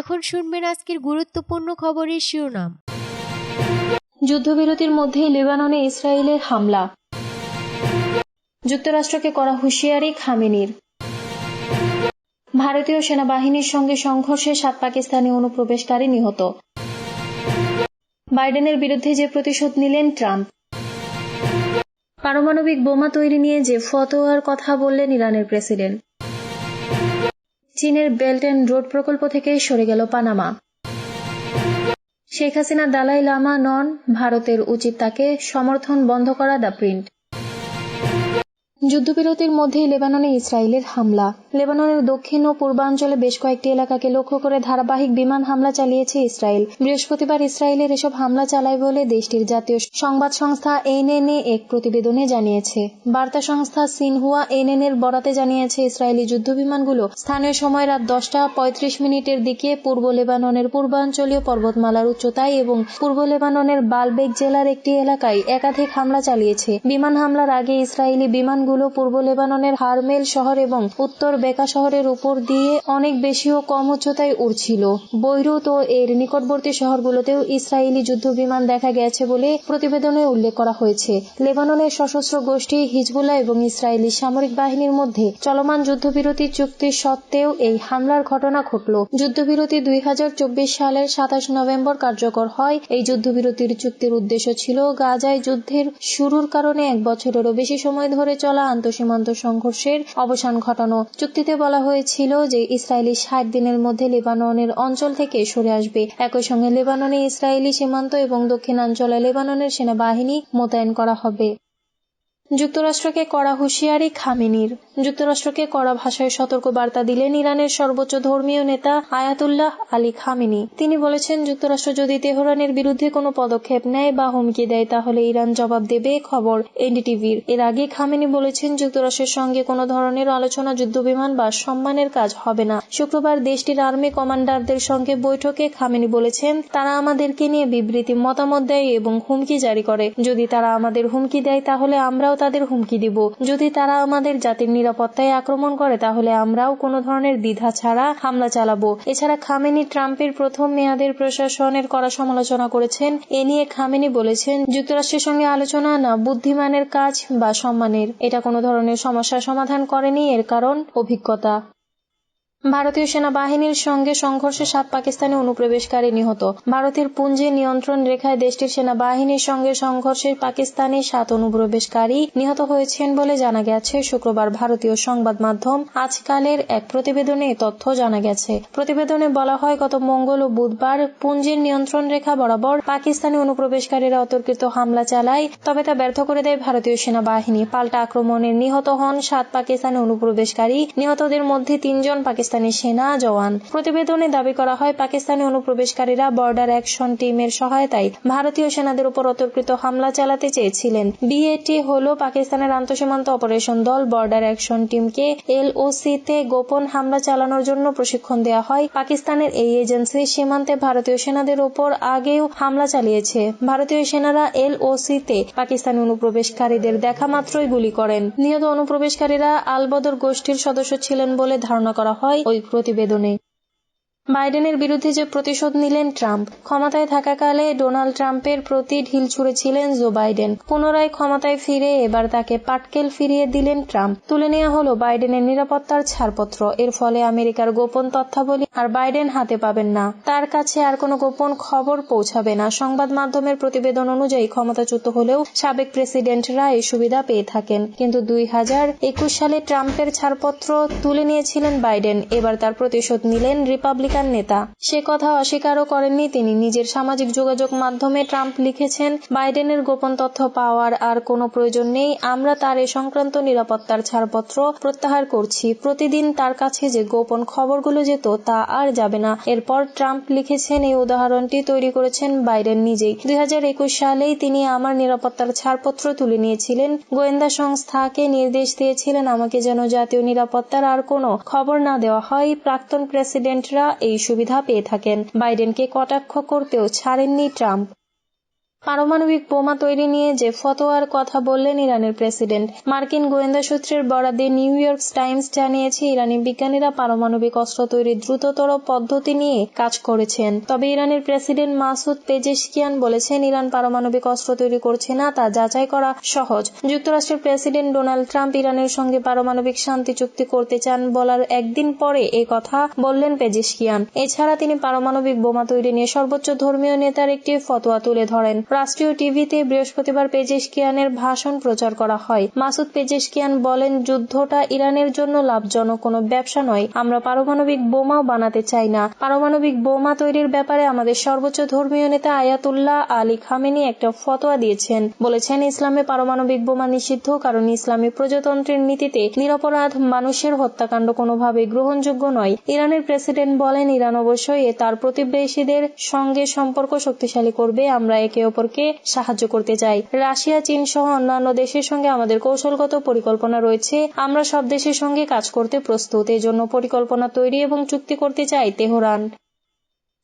এখন শুনবেন আজকের গুরুত্বপূর্ণ খবরের শিরোনাম। যুদ্ধবিরতির মধ্যেই লেবাননে ইসরায়েলের হামলা। যুক্তরাষ্ট্রকে করা হুঁশিয়ারি খামেনির। ভারতীয় সেনাবাহিনীর সঙ্গে সংঘর্ষে সাত পাকিস্তানি অনুপ্রবেশকারী নিহত। বাইডেনের বিরুদ্ধে যে প্রতিশোধ নিলেন ট্রাম্প। পারমাণবিক বোমা তৈরি নিয়ে যে ফতোয়ার কথা বললেন ইরানের প্রেসিডেন্ট। চীনের বেল্ট অ্যান্ড রোড প্রকল্প থেকে সরে গেল পানামা। শেখ হাসিনা দালাই লামা নন, ভারতের উচিত তাকে সমর্থন বন্ধ করা দ্য প্রিন্ট। যুদ্ধবিরতির মধ্যেই লেবাননে ইসরায়েলের হামলা। লেবাননের দক্ষিণ ও পূর্বাঞ্চলে বেশ কয়েকটি এলাকাকে লক্ষ্য করে ধারাবাহিক বিমান হামলা চালিয়েছে ইসরায়েল। বৃহস্পতিবার ইসরায়েলের এসব হামলা চালায় বলে দেশটির জাতীয় সংবাদ সংস্থা এনএনএ এক প্রতিবেদনে জানিয়েছে। বার্তা সংস্থা সিনহুয়া এনএন এর বরাতে জানিয়েছে, ইসরায়েলি যুদ্ধবিমানগুলো স্থানীয় সময় রাত দশটা পঁয়ত্রিশ মিনিটের দিকে পূর্ব লেবাননের পূর্বাঞ্চলীয় পর্বতমালার উচ্চতায় এবং পূর্ব লেবাননের বালবেক জেলার একটি এলাকায় একাধিক হামলা চালিয়েছে। বিমান হামলার আগে ইসরায়েলি বিমানগুলো পূর্ব লেবাননের হারমেল শহর এবং উত্তর বেকা শহরের উপর দিয়ে অনেক বেশি ও কম উচ্চতায় উড়ছিল। বৈরুত ও এর নিকটবর্তী শহরগুলোতেও ইসরায়েলি যুদ্ধ বিমান দেখা গেছে বলে প্রতিবেদনে উল্লেখ করা হয়েছে। লেবাননের সশস্ত্র গোষ্ঠী হিজবুল্লাহ এবং ইসরায়েলি সামরিক বাহিনীর মধ্যে চলমান যুদ্ধবিরতি চুক্তি সত্ত্বেও এই হামলার ঘটনা ঘটল। যুদ্ধবিরতি দুই হাজার চব্বিশ সালের সাতাশ নভেম্বর কার্যকর হয়। এই যুদ্ধবিরতির চুক্তির উদ্দেশ্য ছিল গাজায় যুদ্ধের শুরুর কারণে এক বছরেরও বেশি সময় ধরে চলা আন্তঃসীমান্ত সংঘর্ষের অবসান ঘটানো। চুক্তিতে বলা হয়েছিল যে ইসরায়েলি ষাট দিনের মধ্যে লেবাননের অঞ্চল থেকে সরে আসবে। একই সঙ্গে লেবাননে ইসরায়েলি সীমান্ত এবং দক্ষিণাঞ্চলে লেবাননের সেনাবাহিনী মোতায়েন করা হবে। যুক্তরাষ্ট্রকে কড়া হুঁশিয়ারি খামেনির। যুক্তরাষ্ট্রকে কড়া ভাষায় সতর্ক বার্তা দিলেন ইরানের সর্বোচ্চ ধর্মীয় নেতা আয়াতুল্লাহ আলী খামেনি। তিনি বলেছেন, যুক্তরাষ্ট্র যদি তেহরানের বিরুদ্ধে কোনো পদক্ষেপ নেয় বা হুমকি দেয়, তাহলে ইরান জবাব দেবে খবর এনডিটিভির। এর আগে খামেনি বলেছেন, যুক্তরাষ্ট্রের সঙ্গে কোনো ধরনের আলোচনা, যুদ্ধবিমান বা সম্মানের কাজ হবে না। শুক্রবার দেশটির আর্মি কমান্ডারদের সঙ্গে বৈঠকে খামেনি বলেছেন, তারা আমাদেরকে নিয়ে বিবৃতি মতামত দেয় এবং হুমকি জারি করে। যদি তারা আমাদের হুমকি দেয়, তাহলে আমরাও তাদের হুমকি দিব। যদি তারা আমাদের জাতির নিরাপত্তায় আক্রমণ করে, তাহলে আমরাও কোনো ধরনের দ্বিধা ছাড়া হামলা চালাবো। এছাড়া খামেনি ট্রাম্পের প্রথম মেয়াদের প্রশাসনের করা সমালোচনা করেছেন। এ নিয়ে খামেনি বলেছেন, যুক্তরাষ্ট্রের সঙ্গে আলোচনা না, বুদ্ধিমানের কাজ বা সম্মানের। এটা কোনো ধরনের সমস্যা সমাধান করেনি, এর কারণ অভিজ্ঞতা। ভারতীয় সেনাবাহিনীর সঙ্গে সংঘর্ষে সাত পাকিস্তানি অনুপ্রবেশকারী নিহত। ভারতের পুঞ্জি নিয়ন্ত্রণ রেখায় দেশটির সেনাবাহিনীর সঙ্গে সংঘর্ষে পাকিস্তানি সাত অনুপ্রবেশকারী নিহত হয়েছেন বলে জানা গেছে। শুক্রবার ভারতীয় সংবাদ মাধ্যম আজকালের এক প্রতিবেদনে তথ্য জানা গেছে। প্রতিবেদনে বলা হয়, গত মঙ্গল ও বুধবার পুঞ্জির নিয়ন্ত্রণ রেখা বরাবর পাকিস্তানি অনুপ্রবেশকারীরা অতর্কিত হামলা চালায়, তবে তা ব্যর্থ করে দেয় ভারতীয় সেনাবাহিনী। পাল্টা আক্রমণে নিহত হন সাত পাকিস্তানি অনুপ্রবেশকারী। নিহতদের মধ্যে তিনজন পাকিস্তানি সেনা জওয়ান। প্রতিবেদনে দাবি করা হয়, পাকিস্তানি অনুপ্রবেশকারীরা বর্ডার অ্যাকশন টিমের সহায়তায় ভারতীয় সেনাদের উপর অতর্কিত হামলা চালাতে চেয়েছিলেন। বিএটি হল পাকিস্তানের আন্তঃসীমান্ত অপারেশন দল। বর্ডার অ্যাকশন টিমকে এলওসিতে গোপন হামলা চালানোর জন্য প্রশিক্ষণ দেওয়া হয়। পাকিস্তানের এই এজেন্সি সীমান্তে ভারতীয় সেনাদের উপর আগেও হামলা চালিয়েছে। ভারতীয় সেনারা এলওসি তে পাকিস্তানি অনুপ্রবেশকারীদের দেখা মাত্রই গুলি করেন। নিহত অনুপ্রবেশকারীরা আলবদর গোষ্ঠীর সদস্য ছিলেন বলে ধারণা করা হয়। ওই প্রতিবেদনে। বাইডেনের বিরুদ্ধে যে প্রতিশোধ নিলেন ট্রাম্প, ক্ষমতায় থাকাকালে ডোনাল্ড ট্রাম্পের প্রতি ঢিল ছুড়েছিলেন জো বাইডেন। পুনরায় ক্ষমতায় ফিরে এবার তাকে পাটকেল ফিরিয়ে দিলেন ট্রাম্প। তুলে নেওয়া হল বাইডেনের নিরাপত্তার ছাড়পত্র। এর ফলে আমেরিকার গোপন তথ্যাবলী আর বাইডেন হাতে পাবেন না। তার কাছে আর কোনো গোপন খবর পৌঁছাবে না। সংবাদ মাধ্যমের প্রতিবেদন অনুযায়ী ক্ষমতাচ্যুত হলেও সাবেক প্রেসিডেন্টরা এই সুবিধা পেয়ে থাকেন। কিন্তু দুই হাজার একুশ সালে ট্রাম্পের ছাড়পত্র তুলে নিয়েছিলেন বাইডেন। এবার তার প্রতিশোধ নিলেন রিপাবলিকান আমেরিকান নেতা। সে কথা অস্বীকারও করেননি তিনি। নিজের সামাজিক যোগাযোগ মাধ্যমে ট্রাম্প লিখেছেন, বাইডেনের গোপন তথ্য পাওয়ার আর কোনো প্রয়োজন নেই। আমরা তার এ সংক্রান্ত নিরাপত্তার ছাড়পত্র প্রত্যাহার করছি। প্রতিদিন তার কাছে যে গোপন খবরগুলো যেত তা আর যাবে না। এরপর ট্রাম্প লিখেছেন, এই উদাহরণটি তৈরি করেছেন বাইডেন নিজেই। দুই হাজার একুশ সালেই তিনি আমার নিরাপত্তার ছাড়পত্র তুলে নিয়েছিলেন। গোয়েন্দা সংস্থাকে নির্দেশ দিয়েছিলেন আমাকে যেন জাতীয় নিরাপত্তার আর কোনো খবর না দেওয়া হয়। প্রাক্তন প্রেসিডেন্টরা এই সুবিধা পেয়ে থাকেন। বাইডেনকে কটাক্ষ করতেও ছাড়েননি ট্রাম্প। পারমাণবিক বোমা তৈরি নিয়ে যে ফতোয়ার কথা বললেন ইরানের প্রেসিডেন্ট, মার্কিন গোয়েন্দা সূত্রের বরাদে নিউ ইয়র্ক টাইমস জানিয়েছে ইরানি বিজ্ঞানীরা পারমাণবিক অস্ত্র তৈরির দ্রুততর পদ্ধতি নিয়ে কাজ করেছেন। তবে ইরানের প্রেসিডেন্ট মাসুদ পেজেশকিয়ান বলেছেন, ইরান পারমাণবিক অস্ত্র তৈরি করছে না, তা যাচাই করা সহজ। যুক্তরাষ্ট্রের প্রেসিডেন্ট ডোনাল্ড ট্রাম্প ইরানের সঙ্গে পারমাণবিক শান্তি চুক্তি করতে চান বলার একদিন পরে এ কথা বললেন পেজেশকিয়ান। এছাড়া তিনি পারমাণবিক বোমা তৈরি নিয়ে সর্বোচ্চ ধর্মীয় নেতার একটি ফতোয়া তুলে ধরেন। রাষ্ট্রীয় টিভিতে বৃহস্পতিবার পেজেশকিয়ানের ভাষণ প্রচার করা হয়। মাসুদ পেজেশকিয়ান বলেন, যুদ্ধটা ইরানের জন্য লাভজনক, কোনো ব্যবসা নয়। আমরা পারমাণবিক বোমাও বানাতে চাই না। পারমাণবিক বোমা তৈরির ব্যাপারে আমাদের সর্বোচ্চ ধর্মীয় নেতা আয়াতুল্লাহ আলী খামেনি একটা ফতোয়া দিয়েছেন। বলেছেন, ইসলামে পারমাণবিক বোমা নিষিদ্ধ, কারণ ইসলামী প্রজাতন্ত্রের নীতিতে নিরপরাধ মানুষের হত্যাকাণ্ড কোনোভাবেই গ্রহণযোগ্য নয়। ইরানের প্রেসিডেন্ট বলেন, ইরান অবশ্যই তার প্রতিবেশীদের সঙ্গে সম্পর্ক শক্তিশালী করবে। আমরা একে অপরকে সাহায্য করতে চাই। রাশিয়া, চীন সহ অন্যান্য দেশের সঙ্গে আমাদের কৌশলগত পরিকল্পনা রয়েছে। আমরা সব দেশের সঙ্গে কাজ করতে প্রস্তুত। এজন্য পরিকল্পনা তৈরি এবং চুক্তি করতে চাই তেহরান।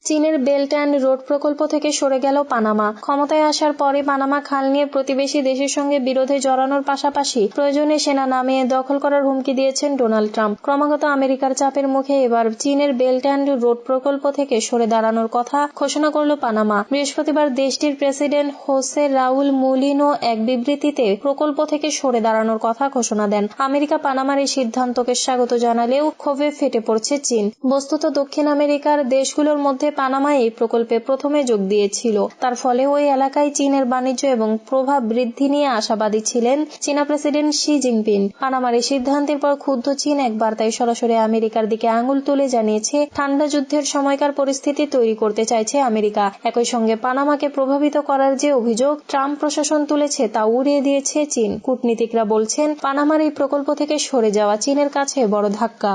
চীনের বেল্ট অ্যান্ড রোড প্রকল্প থেকে সরে গেল পানামা। ক্ষমতায় আসার পরে পানামা খাল নিয়ে প্রতিবেশী দেশের সঙ্গে বিরোধে জড়ানোর পাশাপাশি প্রয়োজনে সেনা নামিয়ে দখল করার হুমকি দিয়েছেন ডোনাল্ড ট্রাম্প। ক্রমাগত আমেরিকার চাপের মুখে এবার চীনের বেল্ট অ্যান্ড রোড প্রকল্প থেকে সরে দাঁড়ানোর কথা ঘোষণা করল পানামা। বৃহস্পতিবার দেশটির প্রেসিডেন্ট হোসে রাউল মুলিনো এক বিবৃতিতে প্রকল্প থেকে সরে দাঁড়ানোর কথা ঘোষণা দেন। আমেরিকা পানামার এই সিদ্ধান্তকে স্বাগত জানালেও ক্ষোভে ফেটে পড়ছে চীন। বস্তুত দক্ষিণ আমেরিকার দেশগুলোর মধ্যে পানামা এই প্রকল্পে প্রথমে যোগ দিয়েছিল। তার ফলে ওই এলাকায় চীনের বাণিজ্য এবং প্রভাব বৃদ্ধি নিয়ে আশাবাদী ছিলেন চীনা প্রেসিডেন্ট শি জিনপিং। পানামার এই সিদ্ধান্তের পর ক্ষুব্ধ চীন এক বার্তায় সরাসরি আমেরিকার দিকে আঙুল তুলে জানিয়েছে, ঠান্ডা যুদ্ধের সময়কার পরিস্থিতি তৈরি করতে চাইছে আমেরিকা। একই সঙ্গে পানামাকে প্রভাবিত করার যে অভিযোগ ট্রাম্প প্রশাসন তুলেছে তা উড়িয়ে দিয়েছে চীন। কূটনীতিকরা বলছেন, পানামার এই প্রকল্প থেকে সরে যাওয়া চীনের কাছে বড় ধাক্কা।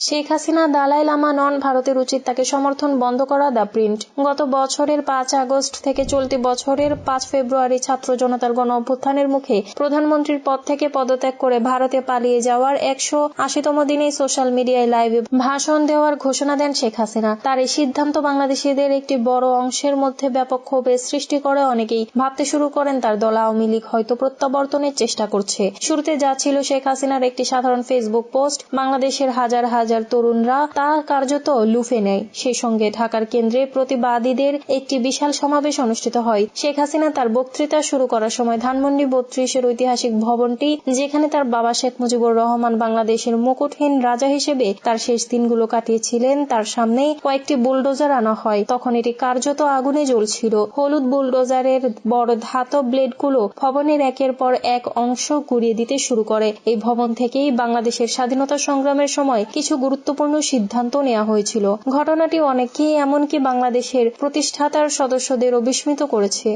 শেখ হাসিনা, দালাই লামা নন ভারতের উচিত তাকে সমর্থন বন্ধ করা, দ্য প্রিন্ট। গত বছরের পাঁচ আগস্ট থেকে চলতি বছরের পাঁচ ফেব্রুয়ারি ছাত্র জনতার গণ অভ্যুত্থানের মুখে প্রধানমন্ত্রীর পদ থেকে পদত্যাগ করে ভারতে পালিয়ে যাওয়ার একশো আশিতম দিনে সোশ্যাল মিডিয়ায় লাইভে ভাষণ দেওয়ার ঘোষণা দেন শেখ হাসিনা। তার এই সিদ্ধান্ত বাংলাদেশিদের একটি বড় অংশের মধ্যে ব্যাপক ক্ষোভের সৃষ্টি করে অনেকেই। ভাবতে শুরু করেন তার দল আওয়ামী লীগ হয়তো প্রত্যাবর্তনের চেষ্টা করছে। শুরুতে যা ছিল শেখ হাসিনার একটি সাধারণ ফেসবুক পোস্ট, বাংলাদেশের হাজার হাজার তরুণরা তা কার্যত লুফে নেয়। সেই সঙ্গে ঢাকার কেন্দ্রে প্রতিবাদীদের একটি বিশাল সমাবেশ অনুষ্ঠিত হয়। শেখ হাসিনা তার বক্তৃতা শুরু করার সময় ধানমন্ডি বত্রিশের ঐতিহাসিক ভবনটি, যেখানে তার বাবা শেখ মুজিবুর রহমান বাংলাদেশের মুকুটহীন রাজা হিসেবে তার শেষ দিনগুলো কাটিয়েছিলেন। তার সামনে কয়েকটি বুলডোজার আনা হয়। তখন এটি কার্যত আগুনে জ্বলছিল। হলুদ বুলডোজারের বড় ধাতব ব্লেডগুলো ভবনের একের পর এক অংশ গুড়িয়ে দিতে শুরু করে। এই ভবন থেকেই বাংলাদেশের স্বাধীনতা সংগ্রামের সময় কিছু গুরুত্বপূর্ণ সিদ্ধান্ত নেওয়া হয়েছিল। ঘটনাটি অনেককেই এমনকি বাংলাদেশের প্রতিষ্ঠাতার সদস্যদেরও বিস্মিত করেছে।